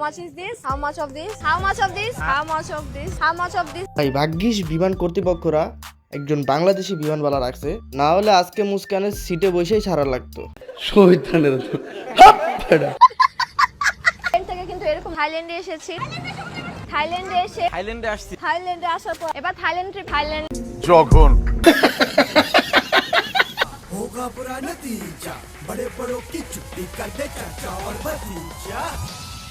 How much is this? How much of this? How much of this? How much of this? How much of this? ভাই ভাগ্যিস বিমান কর্তৃপক্ষরা একজন বাংলাদেশি বিমানওয়ালা রাখছে না হলে আজকে মুস্কানের সিটে বসেই ছাড়া লাগতো শহীদানের থাইল্যান্ড থেকে কিন্তু এরকম থাইল্যান্ডে এসেছি থাইল্যান্ডে এসে থাইল্যান্ডে আসছি থাইল্যান্ডে আসার পর এবার থাইল্যান্ড ট্রিপ থাইল্যান্ড জঘন होगा बुरा नतीजा बड़े बड़ों की छुट्टी कर दे चाचा और भतीजा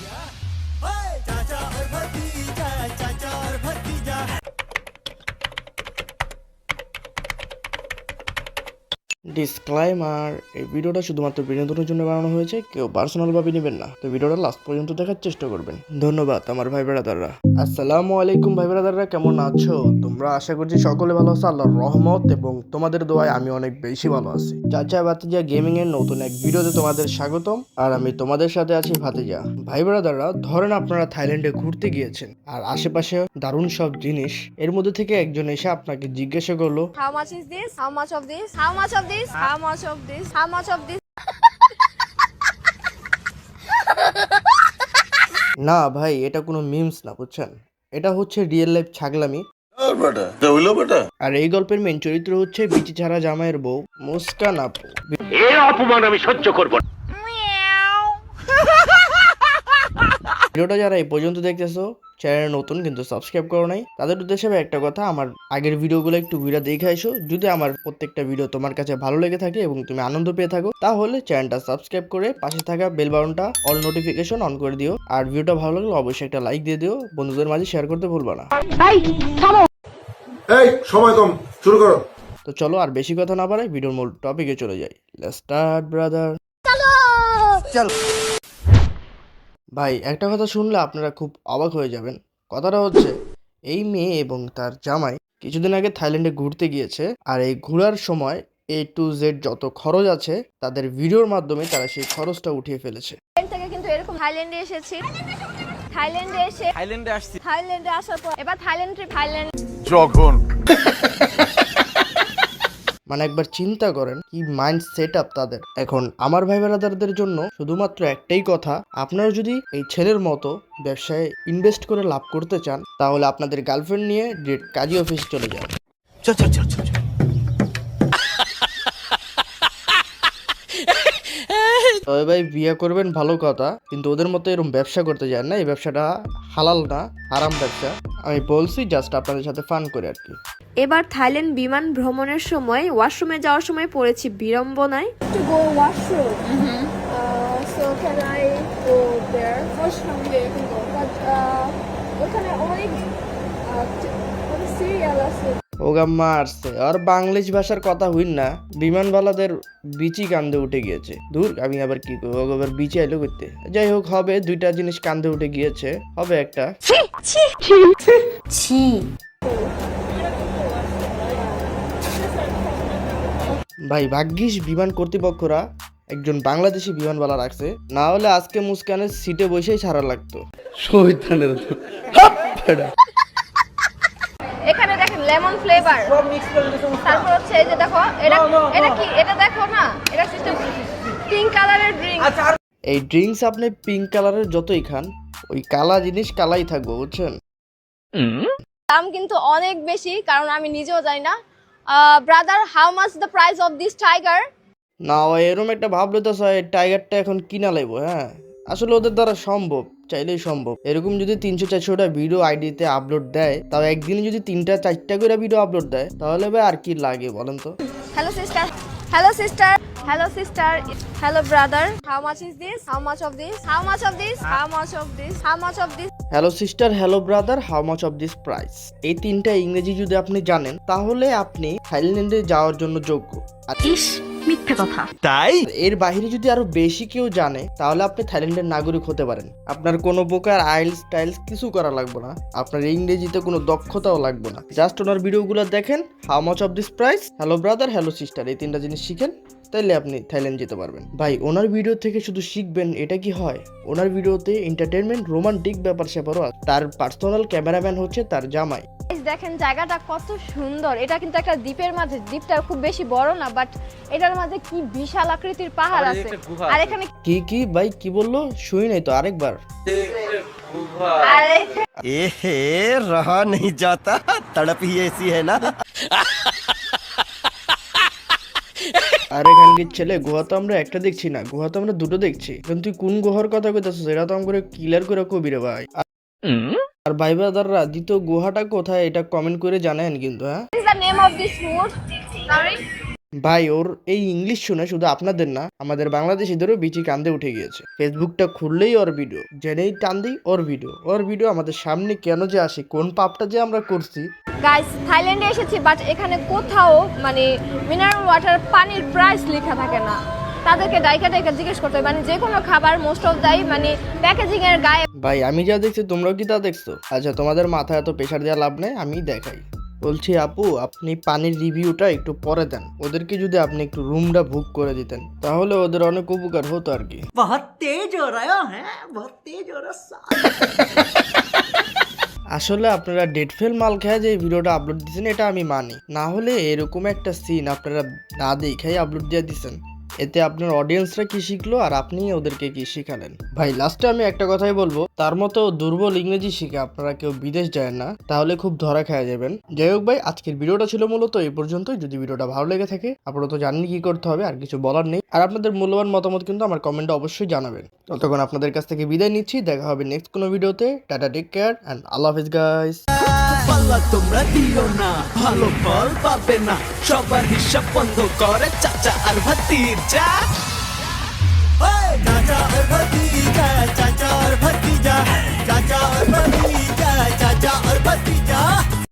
ओए, चाचा और भतीजा चाचा और भतीजा ডিসক্লাইমার এই ভিডিওটা শুধুমাত্র বিনোদনের জন্য বানানো হয়েছে, কেউ পার্সোনাল ভাবে নেবেন না। তো ভিডিওটা লাস্ট পর্যন্ত দেখার চেষ্টা করবেন। ধন্যবাদ আমার ভাই ব্রাদাররা আসসালামু আলাইকুম ভাই ব্রাদাররা কেমন আছো? তোমরা আশা করছি সকলে ভালো আছো, আল্লাহর রহমত এবং তোমাদের দোয়ায় আমি অনেক বেশি ভালো আছি। চাচা ভাতিজা গেমিং এর নতুন এক ভিডিওতে তোমাদের স্বাগতম, আর আমি তোমাদের সাথে আছি ভাতিজা। ভাই ব্রাদাররা ধরেন আপনারা থাইল্যান্ডে ঘুরতে গিয়েছেন, আর আশেপাশে দারুণ সব জিনিস, এর মধ্যে থেকে একজন এসে আপনাকে জিজ্ঞাসা করল, How much is this? How much of this? How much of this? How much of this? How much of this? না ভাই এটা কোনো মিমস না বুঝছেন এটা হচ্ছে রিয়েল লাইফ ছাগলামি আর এই গল্পের মেন চরিত্র হচ্ছে বিচি ছাড়া জামাইয়ের বউ মুস্কান আপু এর অপমান আমি সহ্য করব না। ভিডিওটা যারা এই পর্যন্ত দেখতেছো চ্যানেল নতুন কিন্তু সাবস্ক্রাইব করো নাই তাদের উদ্দেশ্যে আমি একটা কথা আমার আগের ভিডিওগুলো একটু ভিডিও দেখে আসো। যদি আমার প্রত্যেকটা ভিডিও তোমার কাছে ভালো লেগে থাকে এবং তুমি আনন্দ পেয়ে থাকো তাহলে চ্যানেলটা সাবস্ক্রাইব করে পাশে থাকা বেল বাটনটা অল নোটিফিকেশন অন করে দিও। আর ভিডিওটা ভালো লাগলে অবশ্যই একটা লাইক দিয়ে দিও বন্ধুদের মাঝে শেয়ার করতে ভুলবা না। এই সময় কম শুরু করো। তো চলো আর বেশি কথা না বাড়াই ভিডিওর মূল টপিকে চলে যাই। লেটস স্টার্ট ব্রাদার চল। ভাই একটা কথা শুনলে আপনারা খুব অবাক হয়ে যাবেন। কথাটা হচ্ছে এই মেয়ে এবং তার জামাই কিছুদিন আগে থাইল্যান্ডে ঘুরতে গিয়েছে আর এই ঘোরার সময় এ টু জেড যত খরচ আছে তাদের ভিডিওর মাধ্যমে তারা সেই খরচটা উঠিয়ে ফেলেছে। থেকে কিন্তু এরকম থাইল্যান্ডে এসেছি। থাইল্যান্ডে এসে থাইল্যান্ডে আসছি। থাইল্যান্ডে আসার পর এবার থাইল্যান্ড থাইল্যান্ড জঘন। মানে একবার চিন্তা করেন কি মাইন্ড সেট আপ তাদের। এখন আমার ভাই বেড়াদারদের জন্য শুধুমাত্র একটাই কথা আপনারা যদি এই ছেলের মতো ব্যবসায় ইনভেস্ট করে লাভ করতে চান তাহলে আপনাদের গার্লফ্রেন্ড নিয়ে কাজী অফিস চলে যান। তবে ভাই বিয়ে করবেন ভালো কথা কিন্তু ওদের মতো এরকম ব্যবসা করতে যান না এই ব্যবসাটা হালাল না আরাম ব্যবসা। আমি বলছি জাস্ট আপনাদের সাথে ফান করে আর কি। এবার থাইল্যান্ড বিমান ভ্রমণের সময় ওয়াশরুমে যাওয়ার সময় পড়েছি বিড়ম্বনায়. Uh, uh, uh, t- what is cereal? ওগা মারছে। আর বাংলিশ ভাষার কথা হইন না। বিমানবালাদের বিচি কান্দে উঠে গিয়েছে। দূর আমি আবার কি করব? ওগো আবার বিচি আইলো করতে যাই হোক হবে দুইটা জিনিস কান্দে উঠে গিয়েছে। হবে একটা। ভাই ভাগ্যিস বিমান কর্তৃপক্ষরা একজন বাংলাদেশি বিমানওয়ালা রাখছে। না হলে আজকে মুস্কানের সিটে বসেই ছাড়া লাগতো। শহীদানের এখানে দেখেন লেমন ফ্লেভার। তারপর হচ্ছে এই যে দেখো এটা এটা কি এটা দেখো না এটা সিস্টেম পিঙ্ক কালারের ড্রিঙ্ক এই ড্রিঙ্কস আপনি পিঙ্ক কালারের যতই খান ওই কালা জিনিস কালাই থাকব বুঝছেন? দাম কিন্তু অনেক বেশি কারণ আমি নিজেও জানি না brother how much the price of this tiger না ভাই এরকম একটা ভাবলে তো স্যার টাইগারটা এখন কিনা লাগবো হ্যাঁ? আসলে ওদের দ্বারা সম্ভব চাইলেই সম্ভব। এরকম যদি তিনশো চারশোটা ভিডিও আইডিতে আপলোড দেয় তাও একদিনে যদি তিনটা চারটা করে ভিডিও আপলোড দেয় তাহলে ভাই আর কি লাগে বলেন তো? Hello sister hello sister hello sister hello brother how much is this how much of this how much of this how much of this how much of this hello sister hello brother how much of this price এই তিনটা ইংরেজি যদি আপনি জানেন তাহলে আপনি থাইল্যান্ডে যাওয়ার জন্য যোগ্য। ইস মিথ্যে কথা। তাই? এর বাইরে যদি আরও বেশি কেউ জানে তাহলে আপনি থাইল্যান্ডের নাগরিক হতে পারেন। আপনার কোনো প্রকার আইলস টাইলস কিছু করা লাগবে না। আপনার ইংরেজিতে কোনো দক্ষতাও লাগবে না। জাস্ট ওনার ভিডিওগুলো দেখেন how much of this price hello brother hello sister এই তিনটা জিনিস শিখেন। তাইলে আপনি থাইল্যান্ড যেতে পারবেন। ভাই ওনার ভিডিও থেকে শুধু শিখবেন এটা কি হয়? ওনার ভিডিওতে এন্টারটেনমেন্ট রোমান্টিক ব্যাপার স্যাপারও আছে। তার পার্সোনাল ক্যামেরাম্যান হচ্ছে তার জামাই। দেখেন জায়গাটা কত সুন্দর। এটা কিন্তু একটা দ্বীপের মাঝে। দ্বীপটা খুব বেশি বড় না বাট এটার মাঝে কি বিশাল আকৃতির পাহাড় আছে। আর এখানে কি কি? ভাই কি বলল? শুই নাই তো আরেকবার। এহে রহা নেই যাতা। তড়প হি এসি হ্যায় না? আর এখানকার ছেলে গুহা তো আমরা একটা দেখছি না গুহা তো আমরা দুটো দেখছি। কিন্তু তুই কোন গুহার কথা কইতাছিস? এটা তো আমাকে ক্লিয়ার করে কবি রে ভাই আর- ভাই ব্রাদাররা দ্বিতীয় গুহাটা কোথায় এটা কমেন্ট করে জানেন কিন্তু হ্যাঁ? ভাই ওর এই ইংলিশ শুনে শুধু আপনাদের না আমাদের বাংলাদেশিদেরও বিচি কান্দে উঠে গিয়েছে। ফেসবুকটা খুললেই ওর ভিডিও জেনেই টান দিই ওর ভিডিও ওর ভিডিও আমাদের সামনে কেন যে আসে কোন পাপটা যে আমরা করছি গাইস থাইল্যান্ডে এসেছি বাট এখানে কোথাও মানে মিনারেল ওয়াটার পানির প্রাইস লেখা থাকে না। তাদেরকে ডাইকা ডাইকা জিজ্ঞেস করতে হয় মানে যে কোনো খাবার মোস্ট অফ দাই মানে প্যাকেজিং এর গায়ে ভাই আমি যা দেখছি তোমরাও কি তা দেখছ? আচ্ছা তোমাদের মাথায় এত প্রেশার দেওয়া লাভ নেই আমি দেখাই। বলছি আপু আপনি পানির রিভিউটা একটু পরে দেন। ওদেরকে যদি আপনি একটু রুমটা বুক করে দিতেন তাহলে ওদের অনেক উপকার হতো আর কি। বহুত তেজ হো হ্যাঁ বহুত তেজ আসলে আপনারা ডেট ফেল মাল খেয়ে যে ভিডিওটা আপলোড দিচ্ছেন এটা আমি মানি। না হলে এরকম একটা সিন আপনারা না দেখাই আপলোড দিয়ে দিচ্ছেন এতে আপনার অডিয়েন্সরা কি শিখলো আর আপনি ওদেরকে কি শিখালেন? ভাই লাস্টে আমি একটা কথাই বলব। তার মতো দুর্বল ইংরেজি শিখে আপনারা কেউ বিদেশ যায় না, তাহলে খুব ধরা খেয়ে যাবেন। যাই হোক ভাই, আজকের ভিডিওটা ছিল মূলত এই পর্যন্তই। যদি ভিডিওটা ভালো লেগে থাকে আপনারা তো জানেন কি করতে হবে, আর কিছু বলার নেই। আর আপনাদের মূল্যবান মতামত কিন্তু আমার কমেন্টে অবশ্যই জানাবেন। ততক্ষণ আপনাদের কাছ থেকে বিদায় নিচ্ছি। দেখা হবে নেক্সট কোনো ভিডিওতে টাটা টেক কেয়ার অ্যান্ড আল্লাহ হাফিজ গাইস পাল্লা তোমরা দিও না। ভালো ফল পাবে না। সবার হিসাব বন্ধ করে চাচা আর ভাতিজা চাচা আর ভাতিজা চাচা আর ভাতিজা চাচা আর ভাতিজা চাচা আর ভাতিজা